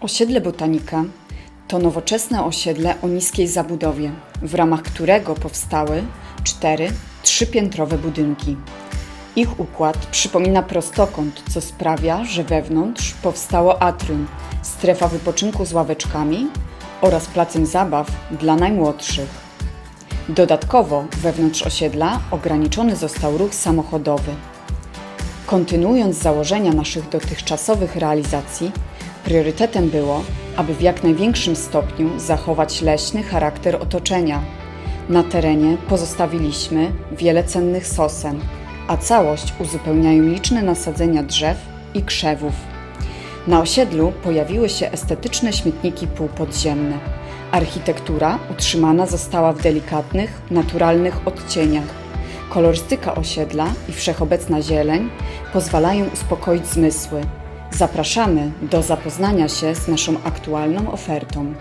Osiedle Botanika to nowoczesne osiedle o niskiej zabudowie, w ramach którego powstały cztery trzypiętrowe budynki. Ich układ przypomina prostokąt, co sprawia, że wewnątrz powstało atrium, strefa wypoczynku z ławeczkami oraz placem zabaw dla najmłodszych. Dodatkowo wewnątrz osiedla ograniczony został ruch samochodowy. Kontynuując założenia naszych dotychczasowych realizacji, priorytetem było, aby w jak największym stopniu zachować leśny charakter otoczenia. Na terenie pozostawiliśmy wiele cennych sosen, a całość uzupełniają liczne nasadzenia drzew i krzewów. Na osiedlu pojawiły się estetyczne śmietniki półpodziemne. Architektura utrzymana została w delikatnych, naturalnych odcieniach. Kolorystyka osiedla i wszechobecna zieleń pozwalają uspokoić zmysły. Zapraszamy do zapoznania się z naszą aktualną ofertą.